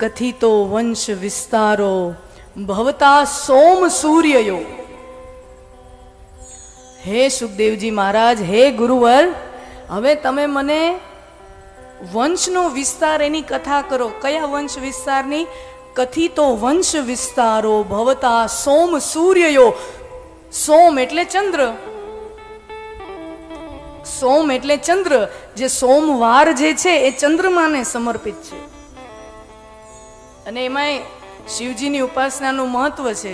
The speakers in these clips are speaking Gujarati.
કથિતો વંશ વિસ્તારો, ભવતા સોમ સૂર્યયો. હે સુખદેવજી મહારાજ, હે ગુરુવર, હવે તમે મને વંશનો વિસ્તાર એની કથા કરો. કયા વંશ વિસ્તારની? કથિતો વંશ વિસ્તારો, ભવતા સોમ સૂર્યયો. સોમ એટલે ચંદ્ર. સોમ એટલે ચંદ્ર. જે સોમવાર જે છે એ ચંદ્રમાને સમર્પિત છે. અને એમાંય શિવજીની ઉપાસનાનું મહત્વ છે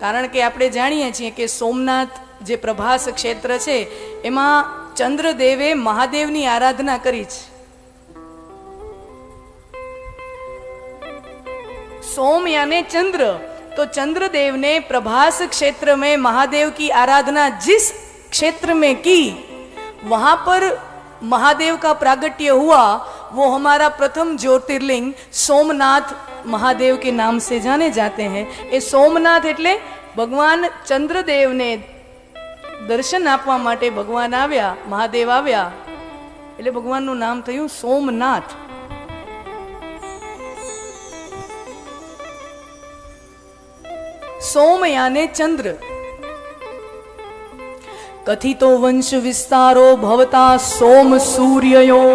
કારણ કે આપણે જાણીએ છીએ કે સોમનાથ જે પ્રભાસ ક્ષેત્ર છે એમાં ચંદ્રદેવે મહાદેવની આરાધના કરી છે सोम यानी चंद्र तो चंद्रदेव ने प्रभास क्षेत्र में महादेव की आराधना जिस क्षेत्र में की वहां पर महादेव का प्रागट्य हुआ वो हमारा प्रथम ज्योतिर्लिंग सोमनाथ महादेव के नाम से जाने जाते हैं ये सोमनाथ એટલે ભગવાન ચંદ્રદેવને દર્શન આપવા માટે ભગવાન આવ્યા મહાદેવ આવ્યા એટલે ભગવાનનું નામ થયું સોમનાથ સોમ યાને ચંદ્ર કથિતો વંશ વિસ્તારો ભવતા સોમ સૂર્યયો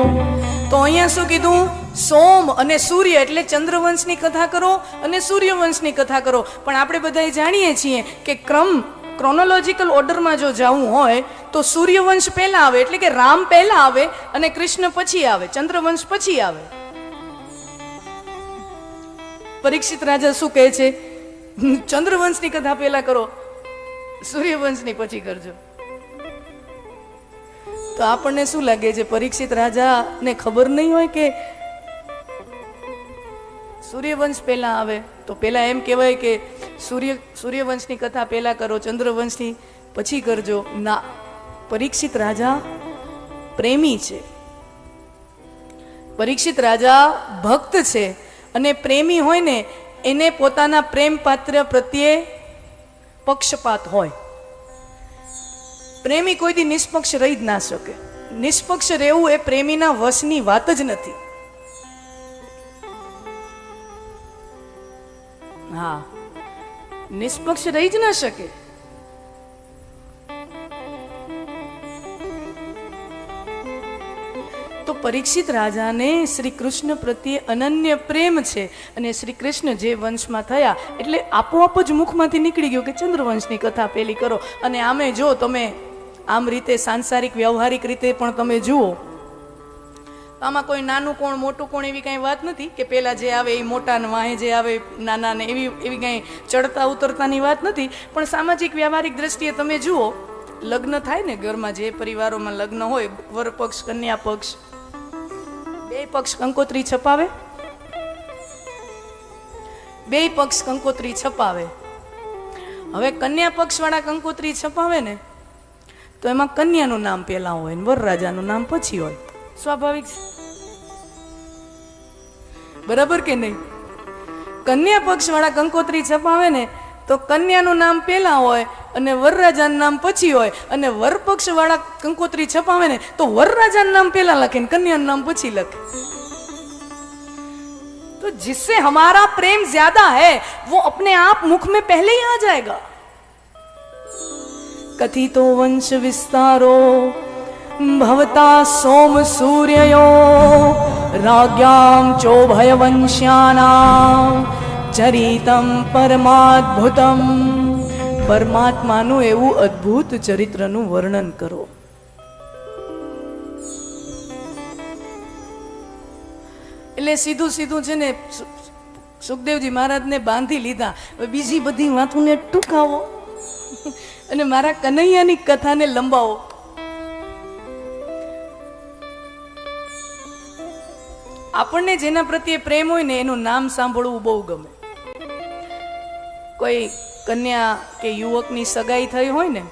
તો અહીંયા શું કીધું? સોમ અને સૂર્ય એટલે ચંદ્રવંશની કથા કરો અને સૂર્યવંશની કથા કરો. પણ આપણે બધા જાણીએ છીએ કે ક્રમ ક્રોનોલોજીકલ ઓર્ડરમાં જો જવું હોય, તો સૂર્યવંશ પહેલા આવે એટલે કે રામ પહેલા આવે અને કૃષ્ણ પછી આવે, ચંદ્રવંશ પછી આવે. પરીક્ષિત રાજા શું કહે છે? ચંદ્રવંશની કથા પહેલા કરો, સૂર્યવંશની પછી કરજો. તો આપણને શું લાગે છે? પરીક્ષિત રાજાને ખબર નહીં હોય કે સૂર્યવંશ પહેલા આવે? તો પહેલા એમ કહેવાય કે સૂર્ય, સૂર્યવંશની કથા પહેલા કરો, ચંદ્રવંશની પછી કરજો. ના, પરીક્ષિત રાજા પ્રેમી છે. પરીક્ષિત રાજા ભક્ત છે અને પ્રેમી હોય ને, એને પોતાના પ્રેમ પાત્ર પ્રત્યે પક્ષપાત હોય. પ્રેમી કોઈ દી નિષ્પક્ષ રહી જ ના શકે. નિષ્પક્ષ રહેવું એ પ્રેમીના વશની વાત જ નથી. હા, નિષ્પક્ષ રહી જ ના શકે. તો પરીક્ષિત રાજાને શ્રી કૃષ્ણ પ્રત્યે અનન્ય પ્રેમ છે અને શ્રી કૃષ્ણ જે વંશમાં થયા એટલે આપોઆપ જ મુખમાંથી નીકળી ગયું કે ચંદ્રવંશની કથા પેલી કરો. અને આમે જો તમે આમ રીતે સાંસારિક વ્યવહારિક રીતે પણ તમે જુઓ. આમાં કોઈ નાનું કોણ, મોટું કોણ એવી કાંઈ વાત નથી કે પહેલાં જે આવે એ મોટા ને વાહે જે આવે નાના ને એવી એવી કાંઈ ચડતા ઉતરતાની વાત નથી. પણ સામાજિક વ્યવહારિક દ્રષ્ટિએ તમે જુઓ, લગ્ન થાય ને ઘરમાં જે પરિવારોમાં લગ્ન હોય, વર પક્ષ, કન્યા પક્ષ, બે પક્ષ કંકોત્રી છપાવે? બે પક્ષ કંકોત્રી છપાવે. હવે કન્યા પક્ષ વાળા કંકોત્રી છપાવે ને તો એમાં કન્યાનું નામ પહેલા હોય ને વરરાજાનું નામ પછી હોય સ્વાભાવિક છે બરાબર કે નહીં કન્યા પક્ષ વાળા કંકોત્રી છપાવે ને તો કન્યાનું નામ પહેલા હોય અને વરરાજાનું નામ પછી હોય અને વરપક્ષ વાળા કંકોત્રી છપાવે ને તો વરરાજાનું નામ પહેલા લખે ને કન્યાનું નામ પછી લખે तो जिससे हमारा प्रेम ज्यादा है वो अपने आप मुख में पहले ही आ जाएगा કથિતો વંશ વિસ્તારો, ભવતા સોમ સૂર્યયો રાજ્ઞામ ચોભય વંશ્યાના ચરિતમ પરમાદ્ભુતમ. પરમાત્માનું એવું અદ્ભુત ચરિત્રનું વર્ણન કરો. એટલે સીધું સીધું છે ને સુખદેવજી મહારાજને બાંધી લીધા. બીજી બધી વાતોને ટૂંકાવો. અને મારા કનૈયાની કથાને લંબાવો. આપણને જેના પ્રત્યે પ્રેમ હોય ને એનું નામ સાંભળવું બહુ ગમે. કોઈ કન્યા કે યુવકની સગાઈ થઈ હોય ને,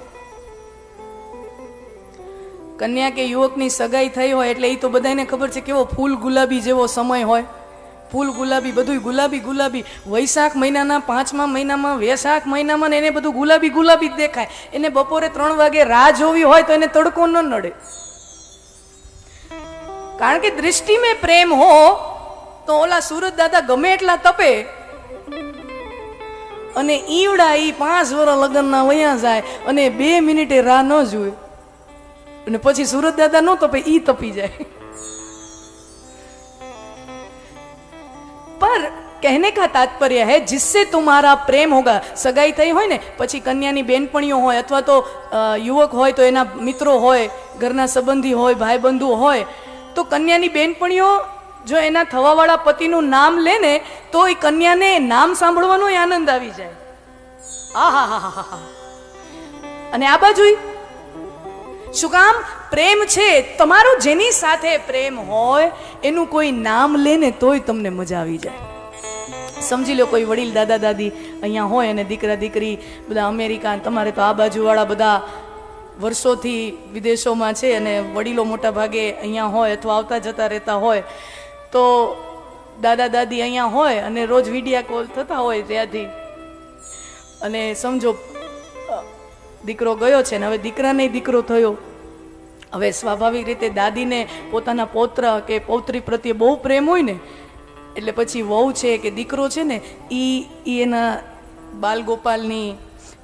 કન્યા કે યુવકની સગાઈ થઈ હોય એટલે એ તો બધાને ખબર છે કેવો ફૂલ ગુલાબી જેવો સમય હોય. ફૂલ ગુલાબી બધું ગુલાબી ગુલાબી. વૈશાખ મહિનાના પાંચમા મહિનામાં, વૈશાખ મહિનામાં એને બધું ગુલાબી ગુલાબી જ દેખાય. એને બપોરે ત્રણ વાગે રાહ જોવી હોય તો એને તડકો ન નડે. કારણ કે દ્રષ્ટિ મેં પ્રેમ હો, તો ઓલા સુરત દાદા ગમે એટલા તપે. અને ઈવડા ઈ પાંચ વર્ષ લગ્નના વયા જાય અને બે મિનિટે રાહ ન જુએ. અને પછી સુરત દાદા ન તપે, ઈ તપી જાય. કહેને કા તાત્પર્ય હે? જિસ્સે તુમારા પ્રેમ હોગા. સગાઈ થઈ હોય ને, પછી કન્યાની બેનપણીઓ હોય અથવા તો યુવક હોય તો એના મિત્રો હોય, ઘરના સંબંધી હોય, ભાઈબંધુ હોય, તો કન્યાની બેનપણીઓ જો એના થવાવાળા પતિનું નામ લે ને, તો એ કન્યાને નામ સાંભળવાનો આનંદ આવી જાય. આ હા હા અને આ બાજુ શું કામ? પ્રેમ છે. તમારો જેની સાથે પ્રેમ હોય, એનું કોઈ નામ લે ને, તોય તમને મજા આવી જાય. સમજી લો કોઈ વડીલ દાદા દાદી અહીંયા હોય અને દીકરા દીકરી બધા અમેરિકા તમારે તો આ બાજુવાળા બધા વર્ષોથી વિદેશોમાં છે અને વડીલો મોટા ભાગે અહીંયા હોય અથવા આવતા જતા રહેતા હોય, તો દાદા દાદી અહીંયા હોય અને રોજ વિડીયા કોલ થતા હોય ત્યાંથી. અને સમજો દીકરો ગયો છે ને હવે દીકરાને દીકરો થયો. હવે સ્વાભાવિક રીતે દાદીને પોતાના પૌત્ર કે પૌત્રી પ્રત્યે બહુ પ્રેમ હોય ને એટલે પછી વહુ છે કે દીકરો છે ને એ એના બાલગોપાલની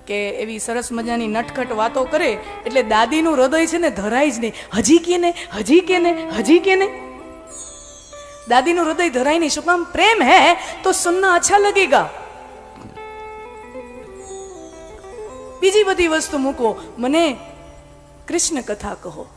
કે એવી સરસ મજાની નટખટ વાતો કરે, એટલે દાદીનું હૃદય છે ને ધરાય જ નહીં. હજી કે ને, હજી કે ને, હજી કે ને. દાદીનું હૃદય ધરાય નહીં. શું કામ પ્રેમ હે? તો સુનના અચ્છા લગેગા. બીજી બધી વસ્તુ મૂકો. મને કૃષ્ણ કથા કહો.